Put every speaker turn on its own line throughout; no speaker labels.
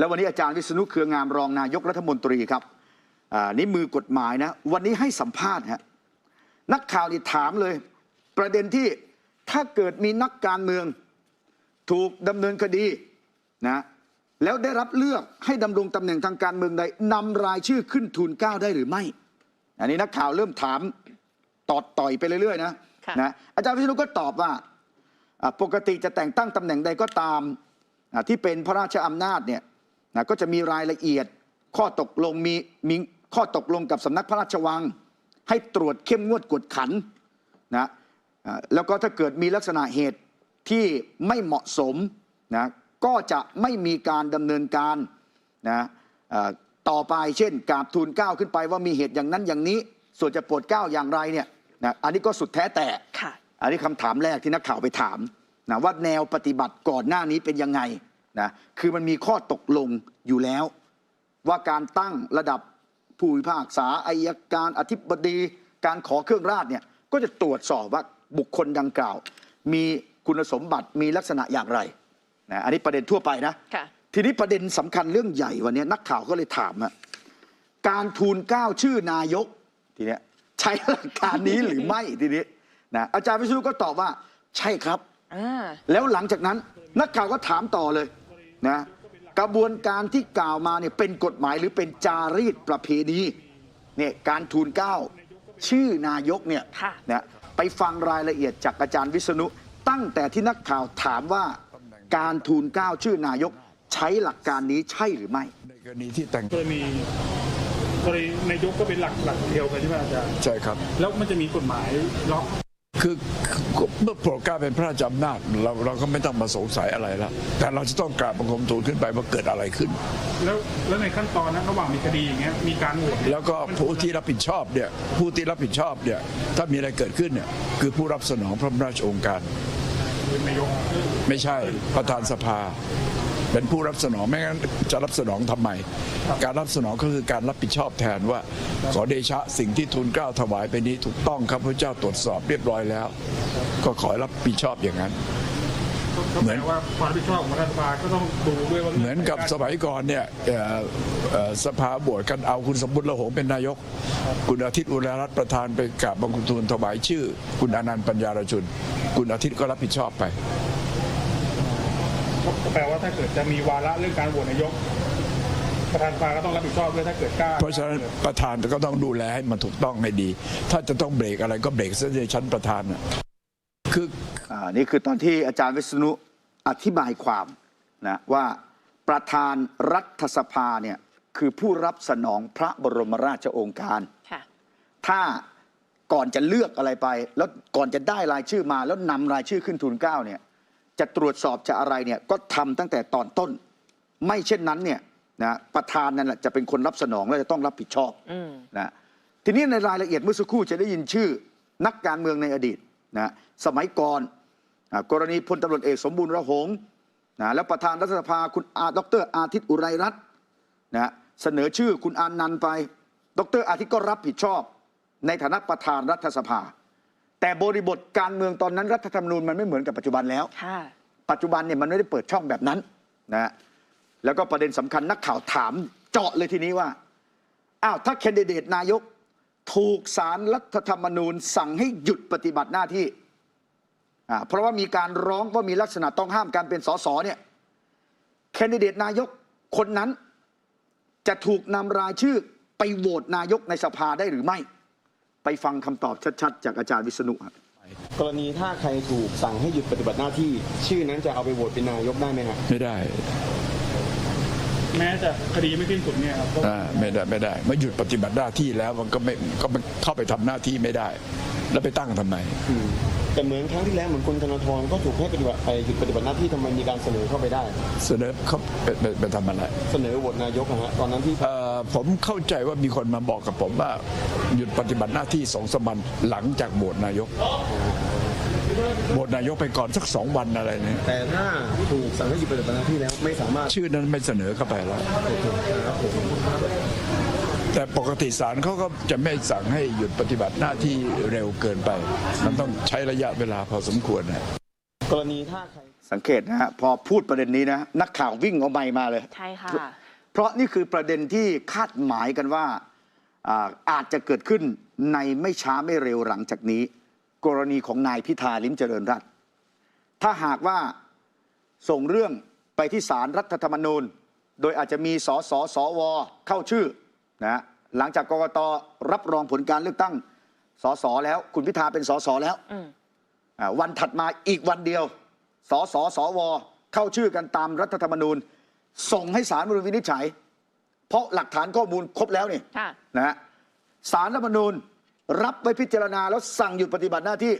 แล้ววันนี้อาจารย์วิษณุเครืองามรองนายกรัฐมนตรีครับอ่านี่มือกฎหมายนะ วันนี้ให้สัมภาษณ์ฮะนักข่าวนี่ถามเลย ประเด็นที่ถ้าเกิดมีนักการเมืองถูกดำเนินคดีนะแล้วได้รับเลือกให้ดำรงตำแหน่งทางการเมืองใดนำรายชื่อขึ้นทูลเกล้าได้หรือไม่ อันนี้นักข่าวเริ่มถามตอดต่อยไปเรื่อยๆนะ
ค่ะ
นะอาจารย์วิษณุก็ตอบว่าอ่าปกติจะแต่งตั้งตำแหน่งใดก็ตามอ่าที่เป็นพระราชอำนาจเนี่ย นะก็จะมีรายละเอียดข้อตกลงมีมีข้อตกลงกับสำนักพระราชวัง ให้ตรวจเข้มงวดกวดขันนะอ่าแล้วก็ถ้าเกิดมีลักษณะเหตุที่ไม่เหมาะสมนะก็จะไม่มีการดำเนินการนะอ่าต่อไปเช่นกราบทูลเกล้าขึ้นไปว่ามีเหตุอย่างนั้นอย่างนี้ ส่วนจะโปรดเกล้าอย่างไรเนี่ยนะอันนี้ก็สุดแท้แต่
ค่ะ
อันนี้คำถามแรกที่นักข่าวไปถามนะว่าแนวปฏิบัติก่อนหน้านี้เป็นยังไง นะคือมันมีข้อตกลงอยู่แล้ว ว่าการตั้งระดับผู้พิพากษาอายการอธิบดี การขอเครื่องราชเนี่ยก็จะตรวจสอบว่าบุคคลดังกล่าว มีคุณสมบัติมีลักษณะอย่างไรนะอันนี้ประเด็นทั่วไปนะ
ค่ะ
ทีนี้ประเด็นสำคัญเรื่องใหญ่วันนี้นักข่าวก็เลยถามอะการทูลเกล้าชื่อนายกทีเนี้ยใช้หลักการนี้หรือไม่ทีนี้นะอาจารย์วิษณุก็ตอบว่าใช่ครับ
อ่า
แล้วหลังจากนั้นนักข่าวก็ถามต่อเลย นะกระบวนการที่กล่าวมาเนี่ยเป็นกฎหมายหรือเป็นจารีตประเพณีเนี่ยการทูลเกล้าชื่อนายกเนี่ย
ค่ะ
นะไปฟังรายละเอียดจากอาจารย์วิษณุ ตั้งแต่ที่นักข่าวถามว่าการทูลเกล้าชื่อนายกใช้หลักการนี้ใช่หรือไม่
ในกรณีที่แต่ง
กรณีกรณีนายกก็เป็นหลักหลักเดียวกันใช่ไหมอาจารย์
ใช่ครับ
แล้วมันจะมีกฎหมายล็อก
คือเมื่อโปรดเกล้าเป็นพระราชอำนาจเราเราก็ไม่ต้องมาสงสัยอะไรแล้วแต่เราจะต้องกราบบังคมทูลขึ้นไปว่าเกิดอะไรขึ้น
แล้วแล้วในขั้นตอนนั้นระหว่างมีคดีอย่างเงี้ยมีการโหวตเนี่ย
แล้วก็ผู้ที่รับผิดชอบเนี่ยผู้ที่รับผิดชอบเนี่ยถ้ามีอะไรเกิดขึ้นเนี่ยคือผู้รับสนองพระราชโองการ
เป็นนายก
ไม่ใช่ประธานสภา เป็นผู้รับสนองไม่งั้นจะรับสนองทำไม การรับสนองก็คือการรับผิดชอบแทนว่า ขอเดชะสิ่งที่ทูลเกล้าถวายไปนี้ถูกต้องครับพระเจ้าตรวจสอบเรียบร้อยแล้ว ก็ขอให้รับผิดชอบอย่างนั้น
ก็แปลว่าความรับผิดชอบของรัฐบาลก็ต้องดูด้วยว่า
เหมือนกับสมัยก่อนเนี่ยเอ่อเอ่อสภาบวชกันเอาคุณสมบุญละหงเป็นนายก คุณอาทิตย์อุไรรัตน์ประธานไปกราบบังคมทูลถวายชื่อ คุณอนันต์ปัญญารชุน คุณอาทิตย์ก็รับผิดชอบไป
ก็ แปลว่าถ้าเกิดจะมีวาระเรื่องการโหวตนายกประธานสภาก็ต้องรับผิดชอบด้วยถ้าเกิดกล้า
เพราะฉะนั้นประธานก็ต้องดูแลให้มันถูกต้องให้ดี ถ้าจะต้องเบรกอะไรก็เบรกซะในชั้นประธานน่ะคือ
อ่านี่คือตอนที่อาจารย์วิษณุอธิบายความนะว่าประธานรัฐสภาเนี่ยคือผู้รับสนองพระบรมราชโองการ
ค่ะ
ถ้าก่อนจะเลือกอะไรไป แล้วก่อนจะได้รายชื่อมาแล้วนำรายชื่อขึ้นทูลเกล้าเนี่ย จะตรวจสอบจะอะไรเนี่ยก็ทำตั้งแต่ตอนต้น ไม่เช่นนั้นเนี่ยนะประธานนั่นแหละจะเป็นคนรับสนองและจะต้องรับผิดชอบ
อืม
นะทีนี้ในรายละเอียดเมื่อสักครู่จะได้ยินชื่อนักการเมืองในอดีตนะสมัยก่อนอ่ากรณีพลตำรวจเอกสมบูรณ์ระหงนะแล้วประธานรัฐสภาคุณอาดรอาทิตย์อุไรรัตน์นะเสนอชื่อคุณอานันต์ไป ดรอาทิตย์ก็รับผิดชอบ ในฐานะประธานรัฐสภา แต่บริบทการเมืองตอนนั้นรัฐธรรมนูญมันไม่เหมือนกับปัจจุบันแล้ว
ค่ะ
ปัจจุบันเนี่ยมันไม่ได้เปิดช่องแบบนั้นนะฮะแล้วก็ประเด็นสำคัญนักข่าวถามเจาะเลยทีนี้ว่า อ้าว ถ้าแคนดิเดตนายก ถูกสารรัฐธรรมนูญสั่งให้หยุดปฏิบัติหน้าที่อ่าเพราะว่ามีการร้องว่ามีลักษณะต้องห้ามการเป็นสสเนี่ยแคนดิเดตนายกคนนั้น จะถูกนำรายชื่อไปโหวตนายกในสภาได้หรือไม่ ไปฟังคำตอบชัด ๆ จากอาจารย์วิษณุครับ
กรณีถ้าใครถูกสั่งให้หยุดปฏิบัติหน้าที่ ชื่อนั้นจะเอาไปโหวตเป็นนายกได้ไหมครับ
ไม่ได้
แม้จะคดีไม่สิ้นสุดเนี่ยครับก็
อ่าไม่ได้ไม่ได้เมื่อหยุดปฏิบัติหน้าที่แล้วมันก็ไม่ก็ไม่เข้าไปทำหน้าที่ไม่ได้ แล้วไปตั้งทำไม
แต่เหมือนครั้งที่แล้วเหมือนคุณธนาธรก็ถูกให้ปฏิบัติไปหยุดปฏิบัติหน้าที่ทำไมมีการเสนอเข้าไปได้
เสนอเขาไปไปไปทำอะไร
เสนอโหวตนายกนะฮะตอนนั้นที่
เอ่อผมเข้าใจว่ามีคนมาบอกกับผมว่า หยุดปฏิบัติหน้าที่สองสามวันหลังจากโหวตนายกโหวตนายกไปก่อนสักสองวันอะไรเนี่ย
แต่ถ้าถูกสั่งให้หยุดปฏิบัติหน้าที่แล้วไม่สามารถ
ชื่อนั้นไม่เสนอเข้าไปแล้ว แต่ปกติศาลเขาก็จะไม่สั่งให้หยุดปฏิบัติหน้าที่เร็วเกินไป มันต้องใช้ระยะเวลาพอสมควรนะ
กรณีถ้าใคร
สังเกตนะฮะพอพูดประเด็นนี้นะนักข่าววิ่งเอาไมค์มาเลย
ใช่ค่ะ
เพราะนี่คือประเด็นที่คาดหมายกันว่าอ่าอาจจะเกิดขึ้นในไม่ช้าไม่เร็วหลังจากนี้ กรณีของนายพิธาลิ้มเจริญรัตน์ถ้าหากว่าส่งเรื่องไปที่ศาลรัฐธรรมนูญ โดยอาจจะมีสสสวเข้าชื่อ นะฮะหลังจากกกตรับรองผลการเลือกตั้งสสแล้ว คุณพิธาเป็นสสแล้ว
อืม
อ่าวันถัดมาอีกวันเดียวสสสว เข้าชื่อกันตามรัฐธรรมนูญ ส่งให้สารรัฐธรรมนูญวินิจฉัย เพราะหลักฐานข้อมูลครบแล้วนี่
ค่ะ
นะฮะสารรัฐธรรมนูญรับไว้พิจารณาแล้วสั่งหยุดปฏิบัติหน้าที่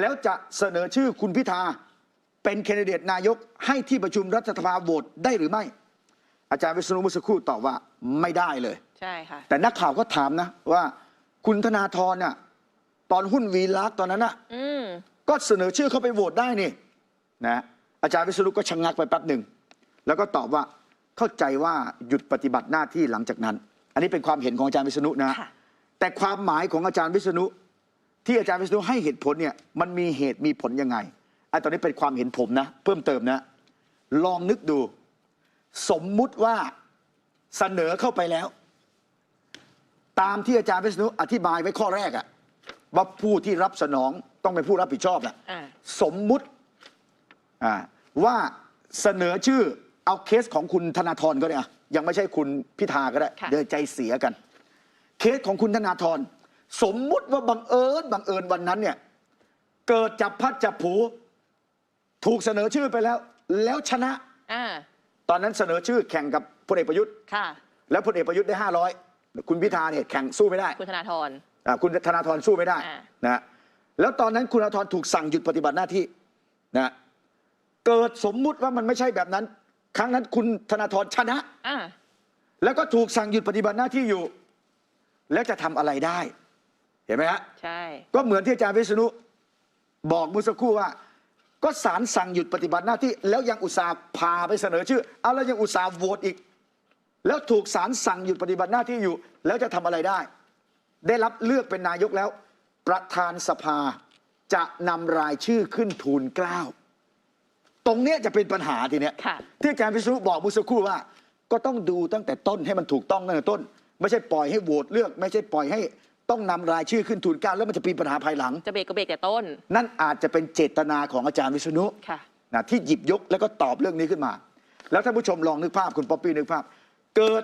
แล้วจะเสนอชื่อคุณพิธาเป็นแคนดิเดตนายกให้ที่ประชุมรัฐสภาโหวตได้หรือไม่ อาจารย์วิษณุมุสกครู่ตอบว่าไม่ได้เลย
ใช่ค่ะ
แต่นักข่าวก็ถามนะ ว่าคุณธนาธรน่ะตอนหุ้นวีลักษณ์ตอนนั้นน่ะ
อืม
ก็เสนอชื่อเข้าไปโหวตได้นี่นะอาจารย์วิษณุก็ชะงงักไปแป๊บหนึ่ง แล้วก็ตอบว่าเข้าใจว่าหยุดปฏิบัติหน้าที่หลังจากนั้น อันนี้เป็นความเห็นของอาจารย์วิษณุนะ
ค่ะ
แต่ความหมายของอาจารย์วิษณุ ที่อาจารย์วิษณุให้เหตุผลเนี่ยมันมีเหตุมีผลยังไงไอ้ตอนนี้เป็นความเห็นผมนะ เพิ่มเติมนะ ลองนึกดู สมมุติว่าเสนอเข้าไปแล้ว ตามที่อาจารย์วิษณุอธิบายไว้ข้อแรกอะว่าผู้ที่รับสนองต้องเป็นผู้รับผิดชอบแหละ
อ่า
สมมุติอ่าว่าเสนอชื่อเอาเคสของคุณธนาธรก็ได้อะยังไม่ใช่คุณพิธาก็ได้
ค่ะ
เดินใจเสียกัน เคสของคุณธนาธรสมมุติว่าบังเอิญบังเอิญวันนั้นเนี่ย เกิดจับพัดจับผู ถูกเสนอชื่อไปแล้ว แล้วชนะ
อ่า
ตอนนั้นเสนอชื่อแข่งกับพลเอกประยุทธ์
ค่ะ
แล้วพลเอกประยุทธ์ได้ 500 คุณพิธาเนี่ยแข่งสู้ไม่ได้
คุณธนาธร
อ่าคุณธนาธรสู้ไม่ได้
อ่า
นะฮะแล้วตอนนั้นคุณธนาธรถูกสั่งหยุดปฏิบัติหน้าที่นะเกิดสมมุติว่ามันไม่ใช่แบบนั้น ครั้งนั้นคุณธนาธรชนะ
อ่า
แล้วก็ถูกสั่งหยุดปฏิบัติหน้าที่อยู่ แล้วจะทำอะไรได้ เห็นไหมฮะ
ใช่
ก็เหมือนที่อาจารย์วิษณุบอกเมื่อสักครู่ว่า ก็ศาลสั่งหยุดปฏิบัติหน้าที่ แล้วยังอุตส่าห์พาไปเสนอชื่อเอาแล้วยังอุตส่าห์โหวตอีก แล้วถูกศาลสั่งหยุดปฏิบัติหน้าที่อยู่ แล้วจะทำอะไรได้ ได้รับเลือกเป็นนายกแล้ว ประธานสภาจะนำรายชื่อขึ้นทูลเกล้าตรงเนี้ยจะเป็นปัญหาทีเนี้ย
ค่ะ
ที่อาจารย์วิษณุบอกเมื่อสักครู่ว่า ก็ต้องดูตั้งแต่ต้นให้มันถูกต้องตั้งแต่ต้น ไม่ใช่ปล่อยให้โหวตเลือก ไม่ใช่ปล่อยให้ ต้องนำรายชื่อขึ้นทูลเกล้าแล้วมันจะมีปัญหาภายหลัง
จะเบรกก็เบรกแต่ต้น
นั่นอาจจะเป็นเจตนาของอาจารย์วิษณุ
ค่ะ
นะที่หยิบยกแล้วก็ตอบเรื่องนี้ขึ้นมา แล้วท่านผู้ชมลองนึกภาพคุณป๊อปปี้นึกภาพ เกิด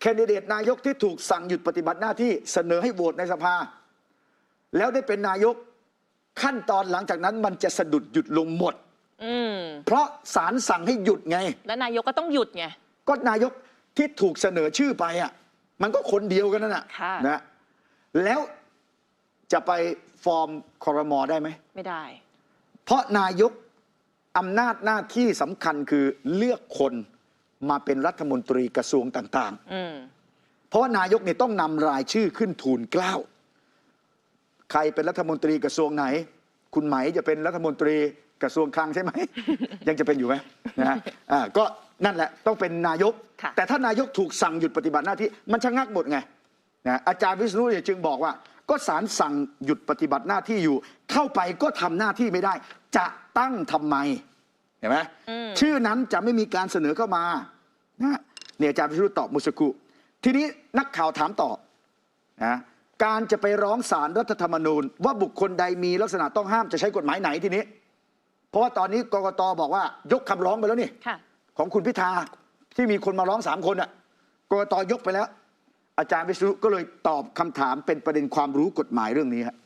แคนดิเดตนายกที่ถูกสั่งหยุดปฏิบัติหน้าที่เสนอให้โหวตในสภา แล้วได้เป็นนายกขั้นตอนหลังจากนั้นมันจะสะดุดหยุดลงหมด
อืม
เพราะศาลสั่งให้หยุดไง
แล้วนายกก็ต้องหยุดไง
ก็นายกที่ถูกเสนอชื่อไปอะมันก็คนเดียวกันนั่นแหะ
ค่ะ
นะ แล้วจะไปฟอร์มคอรมอได้ไหม
ไม่ได้
เพราะนายกอำนาจหน้าที่สำคัญคือเลือกคนมาเป็นรัฐมนตรีกระทรวงต่าง
อืม
ๆ เพราะว่านายกเนี่ยต้องนำรายชื่อขึ้นทูลเกล้า ใครเป็นรัฐมนตรีกระทรวงไหน คุณไหมจะเป็นรัฐมนตรีกระทรวงคลังใช่ไหม ยังจะเป็นอยู่ไหมนะฮะอ่าก็นั่นแหละต้องเป็นนายก
ค่ะ
แต่ถ้านายกถูกสั่งหยุดปฏิบัติหน้าที่มันชะงักหมดไง นะอาจารย์วิษณุเนี่ยจึงบอกว่า ก็ศาลสั่งหยุดปฏิบัติหน้าที่อยู่ เข้าไปก็ทำหน้าที่ไม่ได้ จะตั้งทำไมเห็นไหม
อืม
ชื่อนั้นจะไม่มีการเสนอเข้ามานะเนี่ยอาจารย์วิษณุตอบเมุสกุทีนี้นักข่าวถามต่อ นะการจะไปร้องศาลรรัฐธรรมนูญ ว่าบุคคลใดมีลักษณะต้องห้ามจะใช้กฎหมายไหนทีนี้ เพราะว่าตอนนี้กกตบอกว่ายกคำร้องไปแล้วนี่
ค่ะ
ของคุณพิธาที่มีคนมาร้องสามคนอะกกตยกไปแล้ว อาจารย์วิษณุก็เลยตอบคำถามเป็นประเด็นความรู้กฎหมายเรื่องนี้ฮะ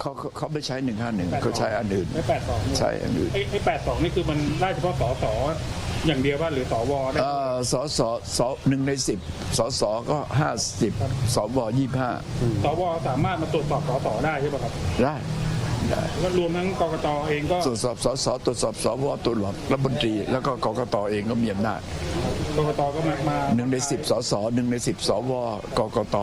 เขาเขาเขาไม่ใช้หนึ่งห้าหนึ่งเขาใช้อันอื่น
ไม่แปดสอง
ใช้อันอื่น
ไอ้ไอ้แปดสองนี่คือมันได้เฉพาะสสอย่างเดียวว่าหรือสวได้
เอ่อสสสหนึ่งในสิบสสก็ห้าสิบสวยี่ห้า
สวสามารถมาตรวจสอบสสได้ใช่ป่ะครับ
ได้ ได้
แล้วรวมทั้งกกตเองก็
ตรวจสอบสสตรวจสอบสวตรวจสอบรัฐมนตรี แล้วก็กกตเองก็มีอำนาจ
กกตก็มามา
หนึ่งในสิบสสหนึ่งในสิบสวกกต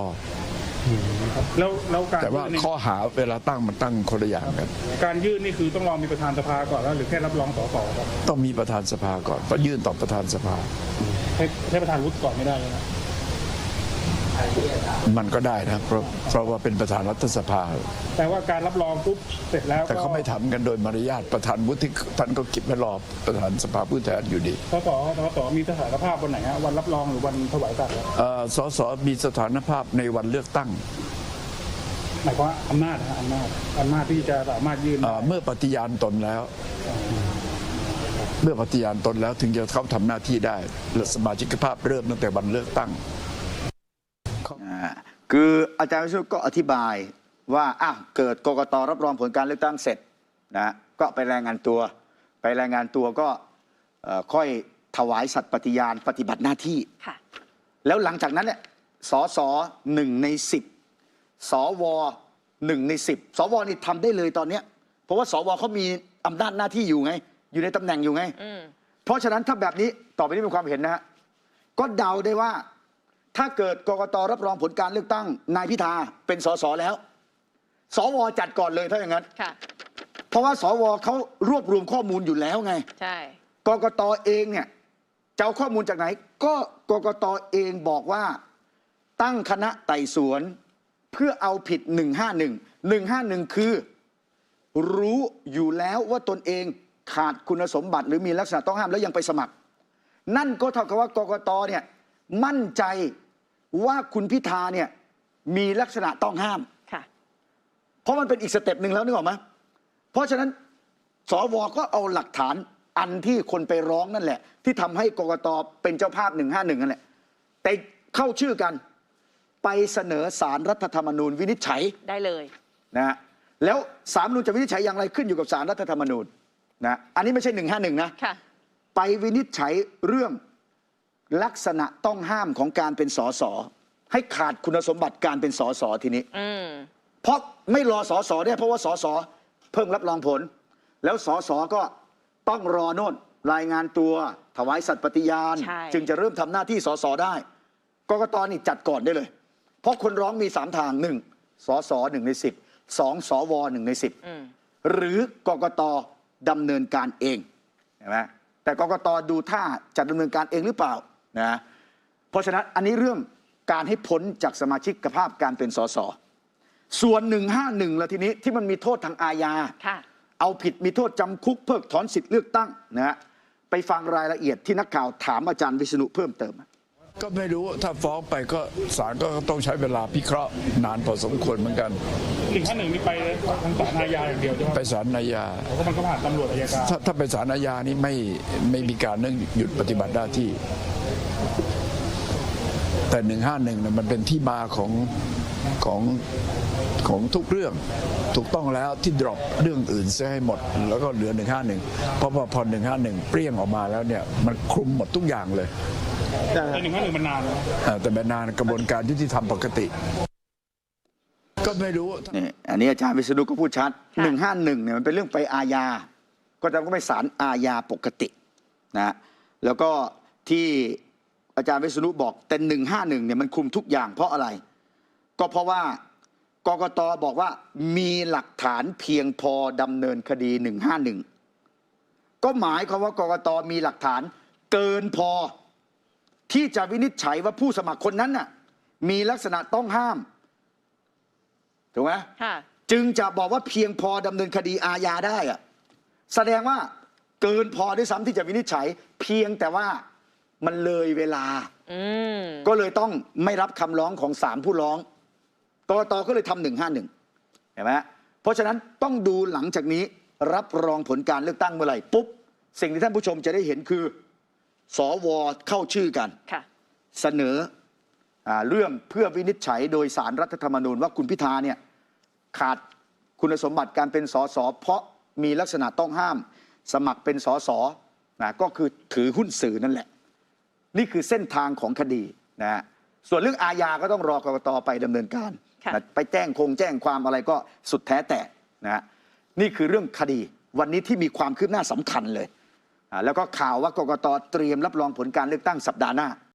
แล้วแล้วการ
แต่ว่า
ยื่นนี่
ข้อหาเวลาตั้งมันตั้งคนละอย่างกัน
การยื่นนี่คือต้องรอมีประธานสภาก่อนแล้วหรือแค่รับรองสสครับ
ต้องมีประธานสภาก่อนต้องยื่นต่อประธานสภา
ให้ให้ประธานวุฒิก่อนไม่ได้เลยนะ
มันก็ได้นะเพราะเพราะว่าเป็นประธานรัฐสภา
แต่ว่าการรับรองปุ๊บเสร็จแล้ว
แต่เขาไม่ทำกันโดยมารยาทประธานวุฒิท่านก็เกิบไว้รอประธานสภาผู้แทนอยู่ดี
สสสสมีสถานภาพวันไหนฮะวันรับรองหรือวันถวายสัตย์ครับ
เอ่อสสมีสถานภาพในวันเลือกตั้ง
หมายความว่าอำนาจนะฮะอำนาจอำนาจที่จะสามารถยื่น
เอ่อเมื่อปฏิญาณตนแล้ว เมื่อปฏิญาณตนแล้วถึงจะเข้าทำหน้าที่ได้และสมาชิกภาพเริ่มตั้งแต่วันเลือกตั้ง
อ่า คืออาจารย์วิศนุก็อธิบายว่าอ้าวเกิดกกตรับรองผลการเลือกตั้งเสร็จนะก็ไปรายงานตัว ไปรายงานตัวก็เอ่อค่อยถวายสัตย์ปฏิญาณปฏิบัติหน้าที่
ค่ะ
แล้วหลังจากนั้นเนี่ยสสหนึ่งในสิบสวหนึ่งในสิบสวนี่ทำได้เลยตอนเนี้ยเพราะว่าสวเขามีอำนาจหน้าที่อยู่ไง อยู่ในตำแหน่งอยู่ไง
อืม
เพราะฉะนั้นถ้าแบบนี้ต่อไปนี้เป็นความเห็นนะฮะก็เดาได้ว่า ถ้าเกิดกกตรับรองผลการเลือกตั้งนายพิธาเป็นสสแล้ว สวจัดก่อนเลยถ้าอย่างนั้น
ค่ะ
เพราะว่าสวเขารวบรวมข้อมูลอยู่แล้วไง
ใช่
กกตเองเนี่ยจะเอาข้อมูลจากไหน ก็กกตเองบอกว่า ตั้งคณะไต่สวน เพื่อเอาผิด 151 151 คือ รู้อยู่แล้วว่าตนเองขาดคุณสมบัติ หรือมีลักษณะต้องห้ามแล้วยังไปสมัคร นั่นก็เท่ากับว่ากกตเนี่ยมั่นใจ ว่าคุณพิธาเนี่ยมีลักษณะต้องห้าม
ค่ะ
เพราะมันเป็นอีกสเต็ปหนึ่งแล้วนึกออกไหมเพราะฉะนั้นสวก็เอาหลักฐานอันที่คนไปร้องนั่นแหละ ที่ทำให้กกตเป็นเจ้าภาพ 151 นั่นแหละ แต่เข้าชื่อกันไปเสนอสารรัฐธรรมนูญวินิจฉัย
ได้เลย
นะฮะแล้วสารรัฐธรรมนูญจะวินิจฉัยอย่างไรขึ้นอยู่กับสารรัฐธรรมนูญนะอันนี้ไม่ใช่ 151 นะ
ค่ะ
ไปวินิจฉัยเรื่อง ลักษณะต้องห้ามของการเป็นสสให้ขาดคุณสมบัติการเป็นสสทีนี้
อืม
เพราะไม่รอสอสอเนี่ยเพราะว่าสอสอเพิ่งรับรองผล แล้วสอสอก็ต้องรอโน่นรายงานตัวถวายสัตย์ปฏิญาณ
ใช่
จึงจะเริ่มทำหน้าที่สอสอได้กกตนี่จัดก่อนได้เลย เพราะคนร้องมีสามทางหนึ่งสอสอหนึ่งในสิบสองสวหนึ่งในสิบ
อืม
หรือกกตดำเนินการเองเห็นไหมแต่กกตดูท่าจะดำเนินการเองหรือเปล่า นะเพราะฉะนั้นอันนี้เรื่องการให้พ้นจากสมาชิกภาพการเป็นสสส่วน 151ละทีนี้ที่มันมีโทษทางอาญา
ค่ะ
เอาผิดมีโทษจำคุกเพิกถอนสิทธิ์เลือกตั้งนะฮะไปฟังรายละเอียดที่นักข่าวถามอาจารย์วิษณุเพิ่มเติม
ก็ไม่รู้ถ้าฟ้องไปก็ศาลก็ต้องใช้เวลาพิเคราะห์นานพอสมควรเหมือนกัน
หนึ่งขั้นหนึ่งนี่ไปทางศาลอาญาอย่างเดียวใช่ไหม
ไปศาลนายา
เพราะมันก็ผ่านตำรวจอัยการ
ถ้าถ้าไปศาลอาญานี่ไม่ไม่มีการเรื่องหยุดปฏิบัติหน้าที่ แต่หนึ่งห้าหนึ่งเนี่ยมันเป็นที่มาของของของทุกเรื่องถูกต้องแล้วที่ดรอปเรื่องอื่นเสียให้หมด แล้วก็เหลือหนึ่งห้าหนึ่งเพราะว่าพอหนึ่งห้าหนึ่งเปรี้ยงออกมาแล้วเนี่ย มันคลุมหมดทุกอย่างเลย
แต่
แต่หนึ่งขั้นหนึ่งมันนานนะ
เอ่อแต่เป็นนานกระบวนการยุติธรรมปกติ ก็ไม่รู้
นี่อันนี้อาจารย์วิษณุก็พูดชัด
ค่ะ
151เนี่ยมันเป็นเรื่องไปอาญา ก็จะต้องไปศาลอาญาปกตินะแล้วก็ที่ อาจารย์วิษณุบอกแต่151เนี่ยมันคุมทุกอย่างเพราะอะไร ก็เพราะว่ากกตบอกว่ามีหลักฐานเพียงพอดำเนินคดี151ก็หมายความว่ากกตมีหลักฐานเกินพอ ที่จะวินิจฉัยว่าผู้สมัครคนนั้นน่ะมีลักษณะต้องห้ามถูกไหม
ค่ะ
จึงจะบอกว่าเพียงพอดำเนินคดีอาญาได้อะแสดงว่าเกินพอด้วยซ้ำที่จะวินิจฉัย เพียงแต่ว่า มันเลยเวลา
อืม
ก็เลยต้องไม่รับคำร้องของศาลผู้ร้องกกตก็เลยทำหนึ่งห้าหนึ่งเห็นไหมเพราะฉะนั้นต้องดูหลังจากนี้รับรองผลการเลือกตั้งเมื่อไหร่ปุ๊บ สิ่งที่ท่านผู้ชมจะได้เห็นคือสวเข้าชื่อกัน
ค่ะ
เสนออาเรื่องเพื่อวินิจฉัยโดยสารรัฐธรรมนูญว่าคุณพิธาเนี่ยขาดคุณสมบัติการเป็นสสเพราะมีลักษณะต้องห้าม สมัครเป็นสสนะก็คือถือหุ้นสื่อนั่นแหละ นี่คือเส้นทางของคดีนะฮะส่วนเรื่องอาญาก็ต้องรอกรกตไปดำเนินการ
ค่ะ
นะไปแจ้งคงแจ้งความอะไรก็สุดแท้แต่นะฮะนี่คือเรื่องคดีวันนี้ที่มีความคืบหน้าสำคัญเลยอ่าแล้วก็ข่าวว่ากกตเตรียมรับรองผลการเลือกตั้งสัปดาห์หน้า